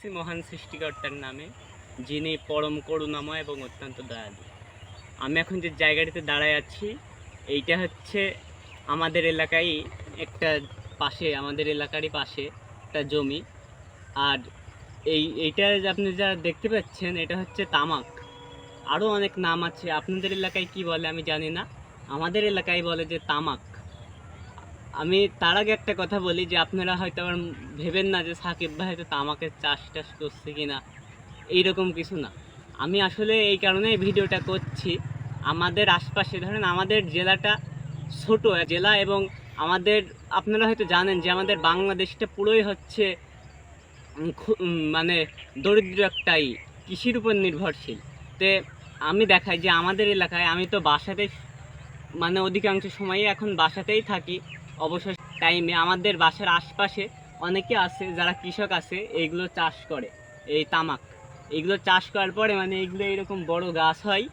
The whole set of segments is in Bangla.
যাচ্ছি মহান সৃষ্টিকর্তার নামে, যিনি পরম করুণাময় এবং অত্যন্ত দয়ালু। আমি এখন যে জায়গাটিতে দাঁড়ায় আছি, এইটা হচ্ছে আমাদের এলাকায় একটা পাশে, আমাদের এলাকারই পাশে একটা জমি। আর এই, এইটা আপনি যা দেখতে পাচ্ছেন, এটা হচ্ছে তামাক। আরও অনেক নাম আছে। আপনাদের এলাকায় কি বলে আমি জানি না। আমাদের এলাকায় বলে যে তামাক। আমি তার আগে একটা কথা বলি যে আপনারা হয়তো আবার ভেবেন না যে সাকিব ভাই হয়তো তামাকের চাষ টাস করছে কিনা। এইরকম কিছু না। আমি আসলে এই কারণেই ভিডিওটা করছি। আমাদের আশপাশে, ধরেন আমাদের জেলাটা ছোট, জেলা এবং আমাদের, আপনারা হয়তো জানেন যে আমাদের বাংলাদেশটা পুরোই হচ্ছে মানে দরিদ্র একটাই কৃষির উপর নির্ভরশীল। তে আমি দেখাই যে আমাদের এলাকায়, আমি তো বাসাতেই মানে অধিকাংশ সময়ই এখন বাসাতেই থাকি। অবসর টাইমে আমাদের বাসার আশপাশে অনেকে আছে, যারা কৃষক আছে এইগুলো চাষ করে, এই তামাক। এইগুলো চাষ করার পরে মানে এইগুলো এরকম বড় গাছ হয়,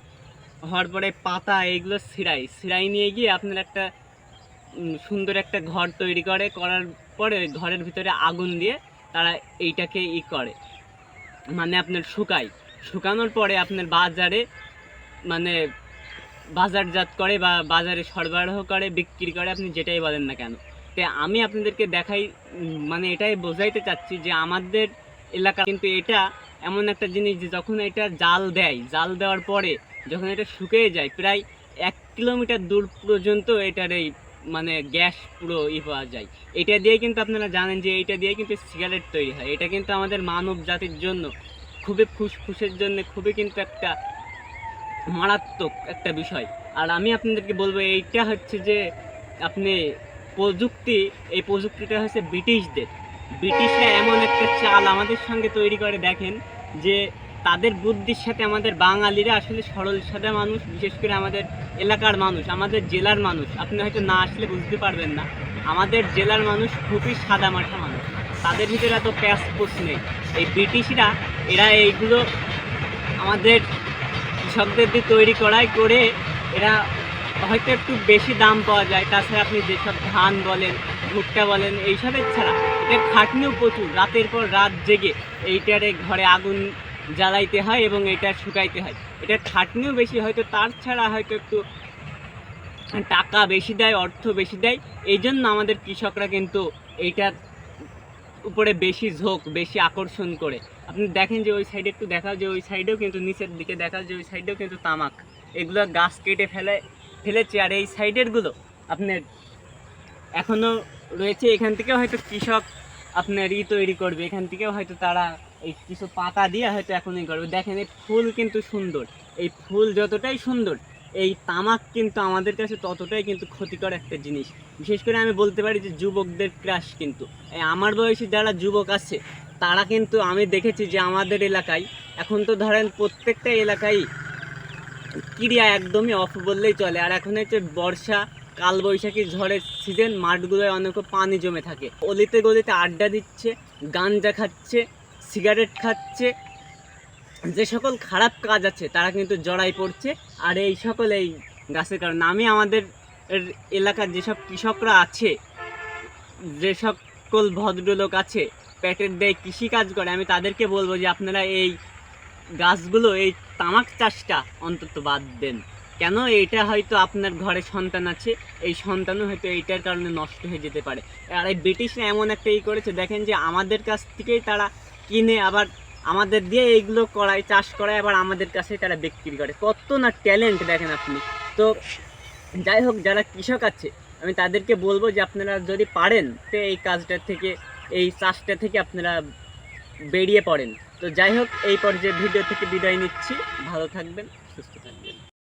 হওয়ার পরে পাতা এইগুলো ছিঁড়াই ছিঁড়াই নিয়ে গিয়ে আপনার একটা সুন্দর একটা ঘর তৈরি করে। করার পরে ওই ঘরের ভিতরে আগুন দিয়ে তারা এইটাকে ই করে মানে আপনার শুকায়। শুকানোর পরে আপনার বাজারে মানে বাজারজাত করে বা বাজারে সরবরাহ করে, বিক্রি করে, আপনি যেটাই বলেন না কেন। তো আমি আপনাদেরকে দেখাই মানে এটাই বোঝাইতে চাচ্ছি যে আমাদের এলাকা কিন্তু এটা এমন একটা জিনিস যে যখন এটা জাল দেয়, জাল দেওয়ার পরে যখন এটা শুকিয়ে যায়, প্রায় এক কিলোমিটার দূর পর্যন্ত এটার এই মানে গ্যাস পুরো ই পাওয়া যায়। এটা দিয়ে কিন্তু আপনারা জানেন যে এটা দিয়ে কিন্তু সিগারেট তৈরি হয়। এটা কিন্তু আমাদের মানব জাতির জন্য খুবই ফুসফুসের জন্য, খুবই কিন্তু একটা মারাত্মক একটা বিষয়। আর আমি আপনাদেরকে বলব, এইটা হচ্ছে যে আপনি প্রযুক্তি, এই প্রযুক্তিটা হচ্ছে ব্রিটিশদের। ব্রিটিশরা এমন একটা চাল আমাদের সঙ্গে তৈরি করে, দেখেন যে তাদের বুদ্ধির সাথে আমাদের বাঙালিরা আসলে সরল, সাদা মানুষ, বিশেষ করে আমাদের এলাকার মানুষ, আমাদের জেলার মানুষ। আপনি হয়তো না আসলে বুঝতে পারবেন না, আমাদের জেলার মানুষ খুবই সাদা মাঠা মানুষ। তাদের ভিতরে এত প্যাসপোর্ট নেই। এই ব্রিটিশরা, এরা এইগুলো আমাদের কৃষকদের দিয়ে তৈরি করাই করে এরা হয়তো একটু বেশি দাম পাওয়া যায়। তাছাড়া আপনি যেসব ধান বলেন, ভুট্টা বলেন এইসবের ছাড়া এটার খাটনিও প্রচুর। রাতের পর রাত জেগে এইটারে ঘরে আগুন জ্বালাইতে হয় এবং এটা শুকাইতে হয়। এটার খাটনিও বেশি, হয়তো তার ছাড়া হয়তো একটু টাকা বেশি দেয়, অর্থ বেশি দেয়। এই জন্য আমাদের কৃষকরা কিন্তু এইটার উপরে বেশি ঝোঁক, বেশি আকর্ষণ করে। আপনি দেখেন যে ওই সাইডে একটু দেখা যে ওই সাইডেও কিন্তু নিচের দিকে দেখা যে ওই সাইডেও কিন্তু তামাক। এগুলো গাছ কেটে ফেলে, ফেলেছে। আর এই সাইডেরগুলো আপনার এখনও রয়েছে। এখান থেকে হয়তো কৃষক আপনার ই তৈরি করবে। এখান থেকেও হয়তো তারা এই কিছু পাতা দিয়ে হয়তো এখনই করবে। দেখেন, এই ফুল কিন্তু সুন্দর। এই ফুল যতটাই সুন্দর এই তামাক কিন্তু আমাদের কাছে ততটাই কিন্তু ক্ষতিকর একটা জিনিস। বিশেষ করে আমি বলতে পারি যে যুবকদের ক্রাশ কিন্তু। এই আমার বয়সী যারা যুবক আছে, তারা কিন্তু আমি দেখেছি যে আমাদের এলাকায়, এখন তো ধরেন প্রত্যেকটা এলাকায় ক্রিয়া একদমই অফ বললেই চলে। আর এখন হচ্ছে বর্ষা, কালবৈশাখী ঝড়ের সিজন মাঠগুলোয় অনেক পানি জমে থাকে। অলিতে গলিতে আড্ডা দিচ্ছে, গাঞ্জা খাচ্ছে সিগারেট খাচ্ছে যে সকল খারাপ কাজ আছে, তারা কিন্তু জড়াই পড়ছে। আর এই সকল এই গাছের কারণে আমি আমাদের এলাকার যেসব কৃষকরা আছে, যে সকল ভদ্রলোক আছে, পেটের দেয় কৃষি কাজ করে, আমি তাদেরকে বলব যে আপনারা এই গাছগুলো, এই তামাক চাষটা অন্তত বাদ দেন। কেন? এটা হয়তো আপনার ঘরে সন্তান আছে, এই সন্তানও হয়তো এইটার কারণে নষ্ট হয়ে যেতে পারে। আর এই ব্রিটিশরা এমন একটা ই করেছে, দেখেন যে আমাদের কাছ থেকেই তারা কিনে আবার আমাদের দিয়ে এইগুলো করায়, চাষ করায়, আবার আমাদের কাছে তারা বিক্রি করে। কত না ট্যালেন্ট দেখেন আপনি। তো যাই হোক, যারা কৃষক আছে, আমি তাদেরকে বলব যে আপনারা যদি পারেন, তো এই কাজটা থেকে, এই চাষটা থেকে আপনারা বেরিয়ে পড়েন। তো যাই হোক, এই পর্যায়ে ভিডিও থেকে বিদায় নিচ্ছি। ভালো থাকবেন, সুস্থ থাকবেন।